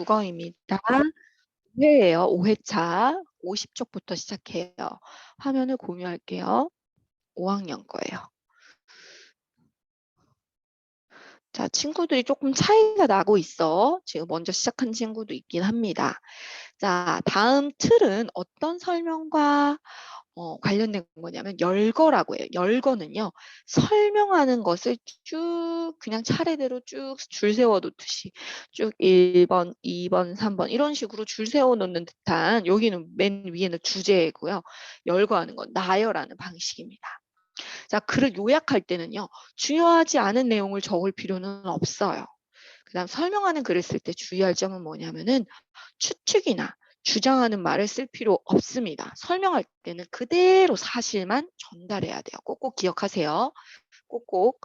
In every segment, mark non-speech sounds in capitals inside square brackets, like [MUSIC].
국어입니다. 5회예요. 5회차 50쪽부터 시작해요. 화면을 공유할게요. 5학년 거예요. 자, 친구들이 조금 차이가 나고 있어. 지금 먼저 시작한 친구도 있긴 합니다. 자, 다음 틀은 어떤 설명과 어, 관련된 거냐면 열거라고 해요. 열거는요. 설명하는 것을 쭉 그냥 차례대로 쭉 줄 세워 놓듯이 쭉 1번, 2번, 3번 이런 식으로 줄 세워 놓는 듯한 여기는 맨 위에는 주제고요. 열거하는 건 나열하는 방식입니다. 자, 글을 요약할 때는요. 중요하지 않은 내용을 적을 필요는 없어요. 그 다음 설명하는 글을 쓸 때 주의할 점은 뭐냐면은 추측이나 주장하는 말을 쓸 필요 없습니다. 설명할 때는 그대로 사실만 전달해야 돼요. 꼭꼭 기억하세요. 꼭꼭.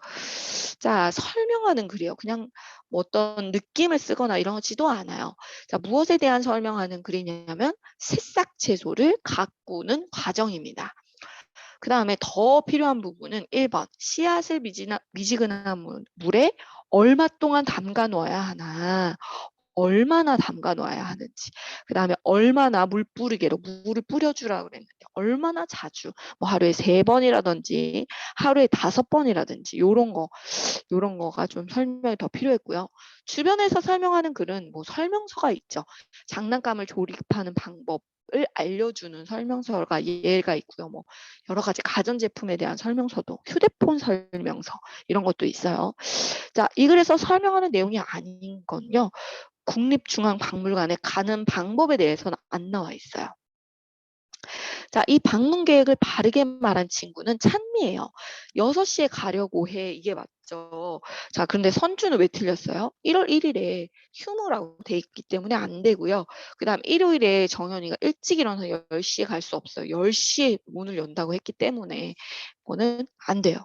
자, 설명하는 글이요. 그냥 뭐 어떤 느낌을 쓰거나 이러지도 않아요. 자, 무엇에 대한 설명하는 글이냐면 새싹 채소를 가꾸는 과정입니다. 그 다음에 더 필요한 부분은 1번 씨앗을 미지나, 미지근한 물에 얼마 동안 담가 놓아야 하나 얼마나 담가 놔야 하는지 그 다음에 얼마나 물 뿌리게로 물을 뿌려주라 그랬는데 얼마나 자주 뭐 하루에 세 번이라든지 하루에 다섯 번이라든지 요런 거 요런 거가 좀 설명이 더 필요했고요 주변에서 설명하는 글은 뭐 설명서가 있죠 장난감을 조립하는 방법 을 알려주는 설명서가 예가 있고요. 뭐 여러 가지 가전제품에 대한 설명서도 휴대폰 설명서 이런 것도 있어요. 자, 이 글에서 설명하는 내용이 아닌 건요. 국립중앙박물관에 가는 방법에 대해서는 안 나와 있어요. 자, 이 방문 계획을 바르게 말한 친구는 찬미예요. 6시에 가려고 해. 이게 맞죠. 자, 그런데 선주는 왜 틀렸어요? 1월 1일에 휴무라고 돼 있기 때문에 안 되고요. 그 다음 일요일에 정현이가 일찍 일어나서 10시에 갈 수 없어요. 10시에 문을 연다고 했기 때문에 이거는 안 돼요.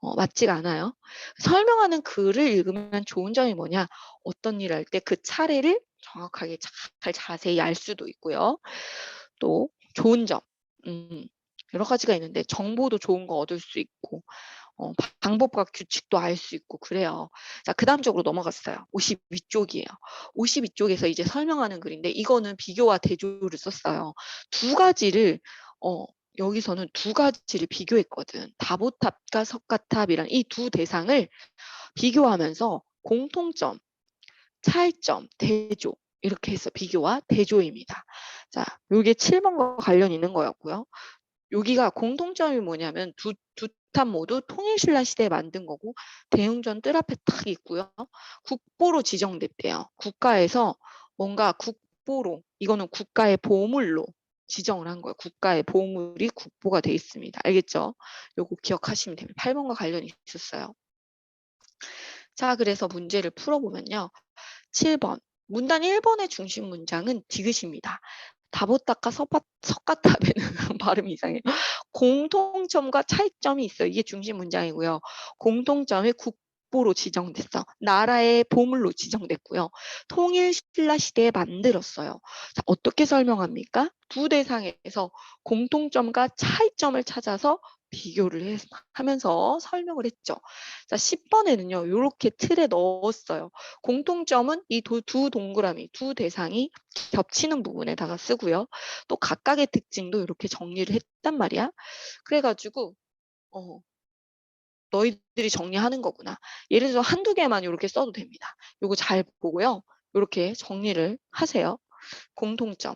어, 맞지가 않아요. 설명하는 글을 읽으면 좋은 점이 뭐냐? 어떤 일을 할 때 그 차례를 정확하게 잘 자세히 알 수도 있고요. 또 좋은 점, 음, 여러 가지가 있는데 정보도 좋은 거 얻을 수 있고 어, 방법과 규칙도 알 수 있고 그래요. 자, 그 다음 쪽으로 넘어갔어요. 52쪽이에요. 52쪽에서 이제 설명하는 글인데 이거는 비교와 대조를 썼어요. 두 가지를 어, 여기서는 두 가지를 비교했거든. 다보탑과 석가탑이란 이 두 대상을 비교하면서 공통점, 차이점, 대조 이렇게 해서 비교와 대조입니다. 자, 요게 7번과 관련 있는 거였고요. 여기가 공통점이 뭐냐면 두, 두 탑 모두 통일신라 시대에 만든 거고 대웅전 뜰 앞에 딱 있고요. 국보로 지정됐대요. 국가에서 뭔가 국보로 이거는 국가의 보물로 지정을 한 거예요. 국가의 보물이 국보가 돼 있습니다. 알겠죠? 요거 기억하시면 됩니다. 8번과 관련이 있었어요. 자, 그래서 문제를 풀어보면요. 7번. 문단 1번의 중심 문장은 디귿입니다. 다보타카 석가탑에는 [LAUGHS] 발음이 이상해요. 공통점과 차이점이 있어요. 이게 중심 문장이고요. 공통점이 국 국보로 지정됐어. 나라의 보물로 지정됐고요. 통일 신라 시대에 만들었어요. 자, 어떻게 설명합니까? 두 대상에서 공통점과 차이점을 찾아서 비교를 해, 하면서 설명을 했죠. 자, 10번에는요, 이렇게 틀에 넣었어요. 공통점은 이 두 동그라미, 두 대상이 겹치는 부분에다가 쓰고요. 또 각각의 특징도 이렇게 정리를 했단 말이야. 그래가지고, 어, 너희들이 정리하는 거구나. 예를 들어서 한두 개만 이렇게 써도 됩니다. 요거 잘 보고요. 이렇게 정리를 하세요. 공통점.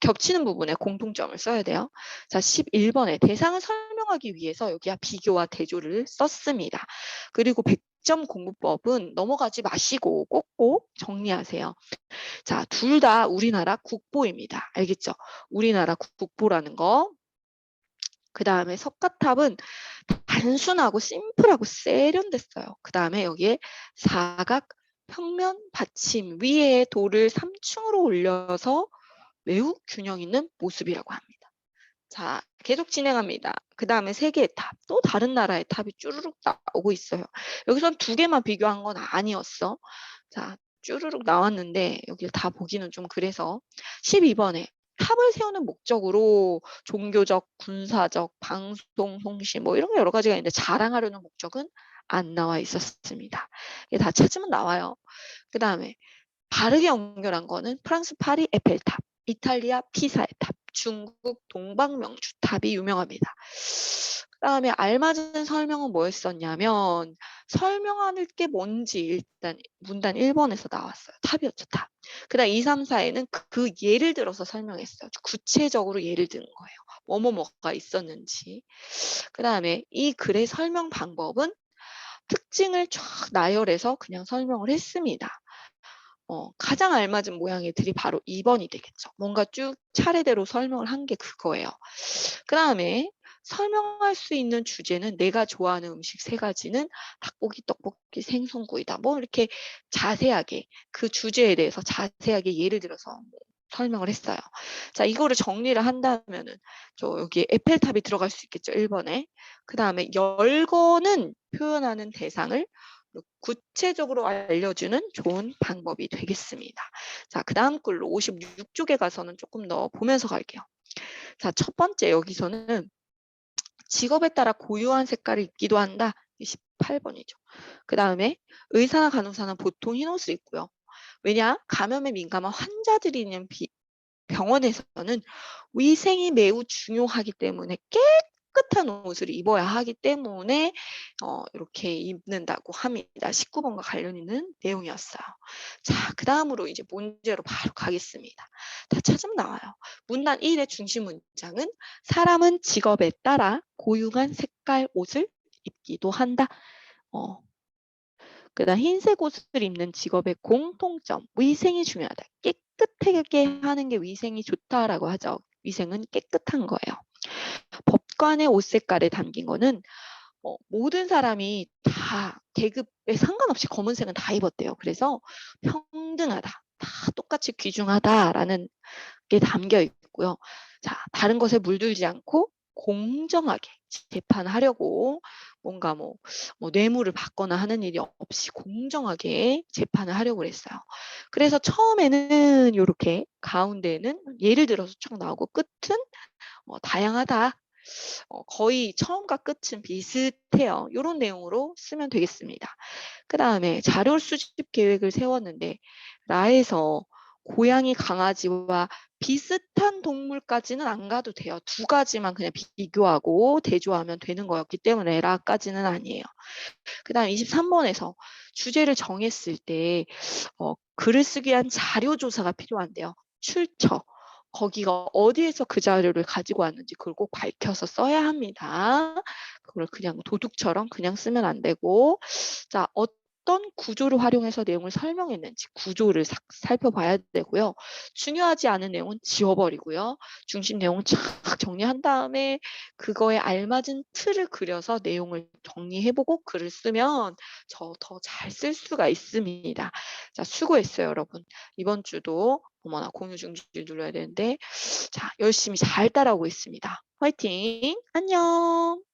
겹치는 부분에 공통점을 써야 돼요. 자, 11번에 대상을 설명하기 위해서 여기야 비교와 대조를 썼습니다. 그리고 100점 공부법은 넘어가지 마시고 꼭꼭 정리하세요. 자, 둘 다 우리나라 국보입니다. 알겠죠? 우리나라 국보라는 거. 그 다음에 석가탑은 단순하고 심플하고 세련됐어요. 그 다음에 여기에 사각 평면 받침 위에 돌을 3층으로 올려서 매우 균형 있는 모습이라고 합니다. 자, 계속 진행합니다. 그 다음에 세 개의 탑, 또 다른 나라의 탑이 쭈르륵 나오고 있어요. 여기선 두 개만 비교한 건 아니었어. 자, 쭈르륵 나왔는데 여기를 다 보기는 좀 그래서 12번에 탑을 세우는 목적으로 종교적, 군사적, 방송, 송신 뭐 이런 게 여러 가지가 있는데 자랑하려는 목적은 안 나와 있었습니다. 이게 다 찾으면 나와요. 그 다음에 바르게 연결한 거는 프랑스 파리 에펠탑, 이탈리아 피사의 탑, 중국 동방명주 탑이 유명합니다. 그 다음에 알맞은 설명은 뭐였었냐면 설명할 게 뭔지 일단 문단 1번에서 나왔어요. 탑이었죠, 탑. 그다음 2, 3, 4에는 그, 그 예를 들어서 설명했어요. 구체적으로 예를 드는 거예요. 뭐뭐뭐가 있었는지. 그다음에 이 글의 설명 방법은 특징을 쫙 나열해서 그냥 설명을 했습니다. 어, 가장 알맞은 모양의 들이 바로 2번이 되겠죠. 뭔가 쭉 차례대로 설명을 한 게 그거예요. 그 다음에 설명할 수 있는 주제는 내가 좋아하는 음식 세 가지는 닭고기, 떡볶이, 생선구이다. 뭐 이렇게 자세하게 그 주제에 대해서 자세하게 예를 들어서 뭐 설명을 했어요. 자, 이거를 정리를 한다면은 저 여기 에펠탑이 들어갈 수 있겠죠. 1번에. 그 다음에 열거는 표현하는 대상을 구체적으로 알려주는 좋은 방법이 되겠습니다. 자, 그 다음 글로 56쪽에 가서는 조금 더 보면서 갈게요. 자, 첫 번째 여기서는 직업에 따라 고유한 색깔을 입기도 한다. 18번이죠. 그 다음에 의사나 간호사는 보통 흰 옷을 입고요. 왜냐? 감염에 민감한 환자들이 있는 비, 병원에서는 위생이 매우 중요하기 때문에 깨끗한 옷을 입어야 하기 때문에 어, 이렇게 입는다고 합니다. 19번과 관련 있는 내용이었어요. 자, 그 다음으로 이제 문제로 바로 가겠습니다. 다 찾으면 나와요. 문단 1의 중심 문장은 사람은 직업에 따라 고유한 색깔 옷을 입기도 한다. 어, 그다음 흰색 옷을 입는 직업의 공통점, 위생이 중요하다. 깨끗하게 하는 게 위생이 좋다라고 하죠. 위생은 깨끗한 거예요. 법 관의 옷 색깔에 담긴 거는 어, 모든 사람이 다 계급에 상관없이 검은색은 다 입었대요. 그래서 평등하다, 다 똑같이 귀중하다라는 게 담겨 있고요. 자, 다른 것에 물들지 않고 공정하게 재판하려고 뭔가 뭐, 뭐 뇌물을 받거나 하는 일이 없이 공정하게 재판을 하려고 그랬어요. 그래서 처음에는 이렇게 가운데는 예를 들어서 쭉 나오고 끝은 어, 다양하다. 어, 거의 처음과 끝은 비슷해요. 이런 내용으로 쓰면 되겠습니다. 그 다음에 자료 수집 계획을 세웠는데 라에서 고양이, 강아지와 비슷한 동물까지는 안 가도 돼요. 두 가지만 그냥 비교하고 대조하면 되는 거였기 때문에 라까지는 아니에요. 그 다음 23번에서 주제를 정했을 때 어, 글을 쓰기 위한 자료 조사가 필요한데요. 출처. 거기가 어디에서 그 자료를 가지고 왔는지 그걸 꼭 밝혀서 써야 합니다. 그걸 그냥 도둑처럼 그냥 쓰면 안 되고 자 어떤 구조를 활용해서 내용을 설명했는지 구조를 사, 살펴봐야 되고요. 중요하지 않은 내용은 지워버리고요. 중심 내용은 쫙 정리한 다음에 그거에 알맞은 틀을 그려서 내용을 정리해보고 글을 쓰면 저 더 잘 쓸 수가 있습니다. 자, 수고했어요, 여러분. 이번 주도 어머나 공유 중지 눌러야 되는데 자 열심히 잘 따라오고 있습니다. 화이팅! 안녕!